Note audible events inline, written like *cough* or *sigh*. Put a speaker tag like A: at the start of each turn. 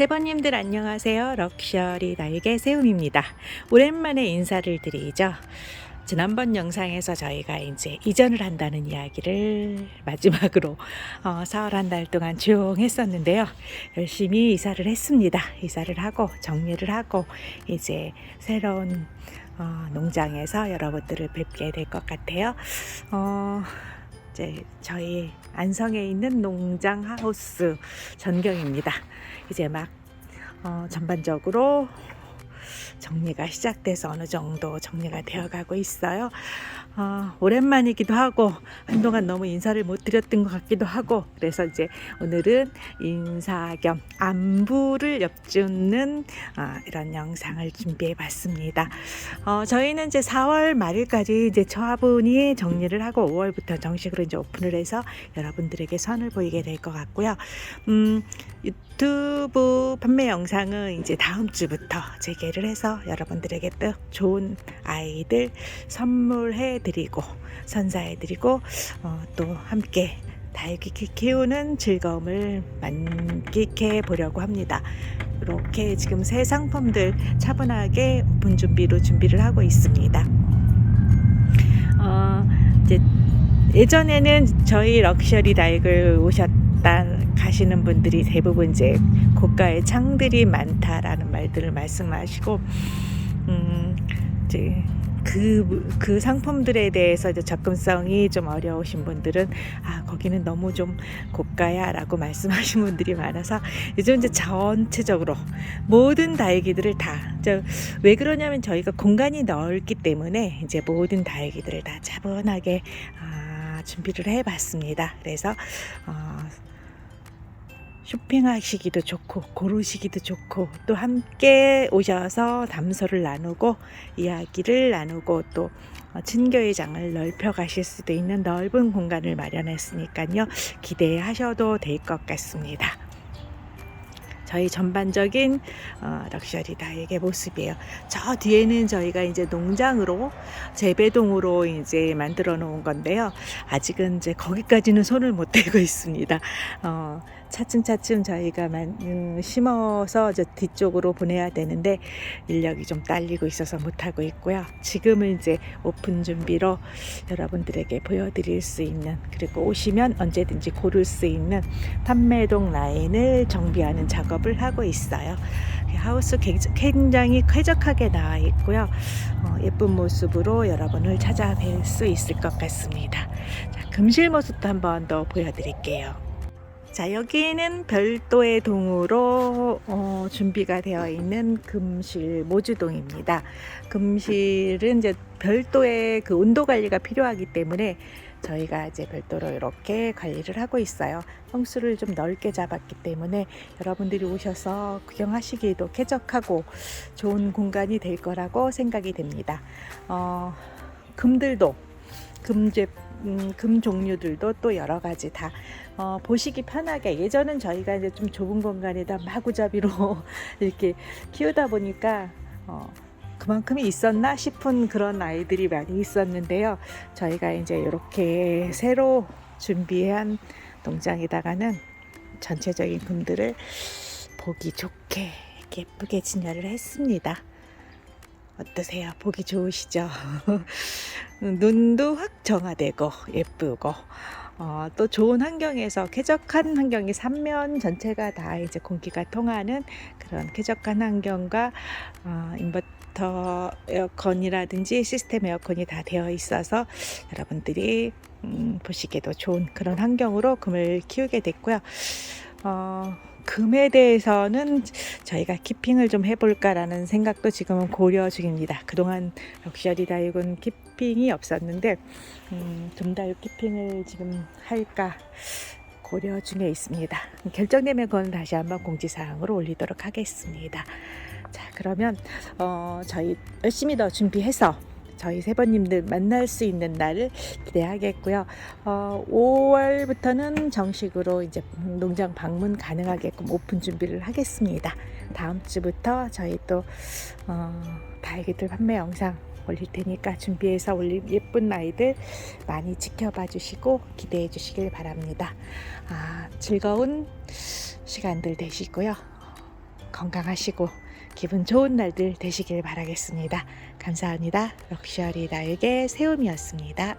A: 세번님들 안녕하세요. 럭셔리 나에게 세움입니다. 오랜만에 인사를 드리죠. 지난번 영상에서 저희가 이제 이전을 한다는 이야기를 마지막으로 어, 사흘 한달 동안 조용했었는데요. 열심히 이사를 했습니다. 이사를 하고 정리를 하고 이제 새로운 어, 농장에서 여러분들을 뵙게 될 것 같아요. 어, 이제 저희 안성에 있는 농장 하우스 전경입니다. 이제 막 어, 전반적으로 정리가 시작돼서 어느 정도 정리가 되어가고 있어요. 어, 오랜만이기도 하고 한동안 너무 인사를 못 드렸던 것 같기도 하고 그래서 이제 오늘은 인사 겸 안부를 엽주는 어, 이런 영상을 준비해봤습니다. 어, 저희는 이제 4월 말일까지 이제 처분이 정리를 하고 5월부터 정식으로 이제 오픈을 해서 여러분들에게 선을 보이게 될 것 같고요. 음, 유튜브 판매 영상은 이제 다음 주부터 재개를 해서 여러분들에게 또 좋은 아이들 선물해 드리고 선사해 드리고 어, 또 함께 다육이 키- 키우는 즐거움을 만끽해 보려고 합니다. 이렇게 지금 새 상품들 차분하게 오픈 준비로 준비를 하고 있습니다. 어, 이제 예전에는 저희 럭셔리 다육을 오셨 다 가시는 분들이 대부분 이제 고가의 창들이 많다라는 말들을 말씀하시고 음, 이제 그, 그 상품들에 대해서 이제 접근성이 좀 어려우신 분들은 아 거기는 너무 좀 고가야 라고 *laughs* 말씀하신 분들이 많아서 요즘 이제 전체적으로 모든 다육이들을 다왜 그러냐면 저희가 공간이 넓기 때문에 이제 모든 다육이들을 다 차분하게 아, 준비를 해봤습니다 그래서 어, 쇼핑하시기도 좋고 고르시기도 좋고 또 함께 오셔서 담소를 나누고 이야기를 나누고 또 어, 친교의 장을 넓혀 가실 수도 있는 넓은 공간을 마련했으니까요 기대하셔도 될 것 같습니다. 저희 전반적인 어, 럭셔리 다육의 모습이에요. 저 뒤에는 저희가 이제 농장으로 재배동으로 이제 만들어 놓은 건데요. 아직은 이제 거기까지는 손을 못 대고 있습니다. 어, 차츰차츰 저희가 만, 음, 심어서 저 뒤쪽으로 보내야 되는데 인력이 좀 딸리고 있어서 못하고 있고요. 지금은 이제 오픈 준비로 여러분들에게 보여드릴 수 있는 그리고 오시면 언제든지 고를 수 있는 판매동 라인을 정비하는 작업 을 하고 있어요. 하우스 굉장히 쾌적하게 나와 있고요. 어, 예쁜 모습으로 여러분을 찾아뵐 수 있을 것 같습니다. 자, 금실 모습도 한번 더 보여드릴게요. 자, 여기는 별도의 동으로 어, 준비가 되어 있는 금실 모주동입니다. 금실은 이제 별도의 그 온도 관리가 필요하기 때문에 저희가 이제 별도로 이렇게 관리를 하고 있어요. 평수를 좀 넓게 잡았기 때문에 여러분들이 오셔서 구경하시기에도 쾌적하고 좋은 공간이 될 거라고 생각이 됩니다. 어, 금들도 금제 음, 금 종류들도 또 여러 가지 다 어, 보시기 편하게 예전은 저희가 이제 좀 좁은 공간에다 마구잡이로 *laughs* 이렇게 키우다 보니까 어, 그만큼이 있었나 싶은 그런 아이들이 많이 있었는데요. 저희가 이제 이렇게 새로 준비한 농장에다가는 전체적인 금들을 보기 좋게 예쁘게 진열을 했습니다. 어떠세요? 보기 좋으시죠? *laughs* 눈도 확 정화되고 예쁘고 어, 또 좋은 환경에서 쾌적한 환경이 삼면 전체가 다 이제 공기가 통하는 그런 쾌적한 환경과 어, 인버터 에어컨이라든지 시스템 에어컨이 다 되어 있어서 여러분들이 음, 보시기에도 좋은 그런 환경으로 금을 키우게 됐고요. 어, 금에 대해서는 저희가 키핑을 좀 해볼까라는 생각도 지금은 고려 중입니다. 그동안 럭셔리 다육은 키핑이 없었는데 음, 금다육 키핑을 지금 할까 고려 중에 있습니다. 결정되면 그건 다시 한번 공지사항으로 올리도록 하겠습니다. 자 그러면 어, 저희 열심히 더 준비해서 저희 세번님들 만날 수 있는 날을 기대하겠고요. 어, 5월부터는 정식으로 이제 농장 방문 가능하게끔 오픈 준비를 하겠습니다. 다음 주부터 저희 또 어, 다육이들 판매 영상 올릴 테니까 준비해서 올릴 예쁜 아이들 많이 지켜봐 주시고 기대해 주시길 바랍니다. 아, 즐거운 시간들 되시고요. 건강하시고 기분 좋은 날들 되시길 바라겠습니다. 감사합니다. 럭셔리 나에게 세움이었습니다.